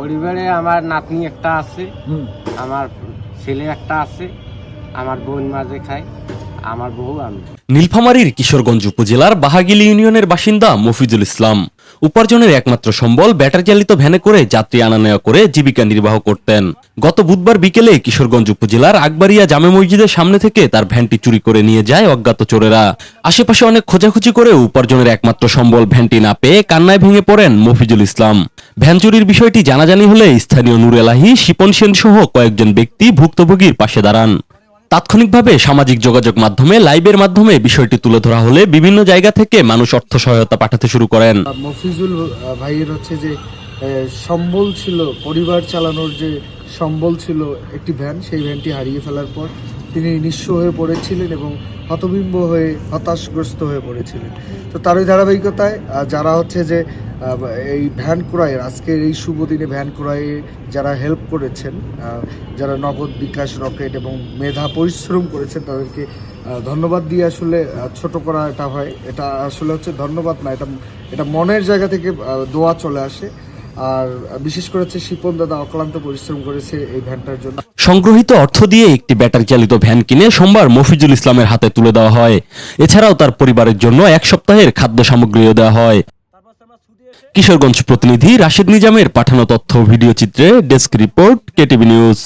পরিবারে আমার নাতনি একটা আছে আমার ছেলে একটা আছে আমার বোন মাঝে খায় আমার বউ আমি। নীলফামারীর কিশোরগঞ্জ উপজেলার বাহাগিলি ইউনিয়নের বাসিন্দা মফিজুল ইসলাম উপার্জনের একমাত্র সম্বল ব্যাটারি চালিত ভ্যানে করে যাত্রী আনা নেওয়া করে জীবিকা নির্বাহ করতেন। গত বুধবার বিকেলে কিশোরগঞ্জ উপজেলার আকবারিয়া জামে মসজিদের সামনে থেকে তার ভ্যানটি চুরি করে নিয়ে যায় অজ্ঞাত চোরেরা। আশেপাশে অনেক খোঁজাখুঁজি করে উপার্জনের একমাত্র সম্বল ভ্যানটি না পেয়ে কান্নায় ভেঙে পড়েন মফিজুল ইসলাম। ভ্যান চুরির বিষয়টি জানাজানি হলে স্থানীয় নুর এলাহি, শিপন সেন সহ কয়েকজন ব্যক্তি ভুক্তভোগীর পাশে দাঁড়ান। তাৎক্ষণিকভাবে সামাজিক যোগাযোগ মাধ্যমে, লাইভের মাধ্যমে বিষয়টি তুলে ধরা হলে বিভিন্ন জায়গা থেকে মানুষ অর্থ সহায়তা পাঠাতে শুরু করেন। মফিজুল ভাইয়ের হচ্ছে যে সম্বল ছিল, পরিবার চালানোর যে সম্বল ছিল একটি ভ্যান, সেই ভ্যানটি হারিয়ে ফেলার পর তিনি নিঃস্ব হয়ে পড়েছিলেন এবং হতবিম্ব হয়ে হতাশগ্রস্ত হয়ে পড়েছিলেন। তো তারই ধারাবাহিকতায় যারা হচ্ছে যে এই ভ্যান ক্রয়ের, আজকের এই শুভ দিনে ভ্যান ক্রয়ে যারা হেল্প করেছেন যারা নগদ বিকাশ রকেট এবং মেধা পরিশ্রম করেছেন, তাদেরকে ধন্যবাদ দিয়ে আসলে ছোট করা এটা হয়। এটা আসলে হচ্ছে ধন্যবাদ না, এটা এটা মনের জায়গা থেকে দোয়া চলে আসে। আর বিশেষ করে হচ্ছে শিপন দাদা অক্লান্ত পরিশ্রম করেছে এই ভ্যানটার জন্য। সংগ্রহিত অর্থ দিয়ে একটি ব্যাটারি চালিত ভ্যান কিনে সোমবার মফিজুল ইসলামের হাতে তুলে দেওয়া হয়। এছাড়াও তার পরিবারের জন্য এক সপ্তাহের খাদ্য সামগ্রীও দেওয়া হয়। কিশোরগঞ্জ প্রতিনিধি রাশেদ নিজামের পাঠানো তথ্য ভিডিও চিত্রে ডেস্ক রিপোর্ট কেটিভি নিউজ।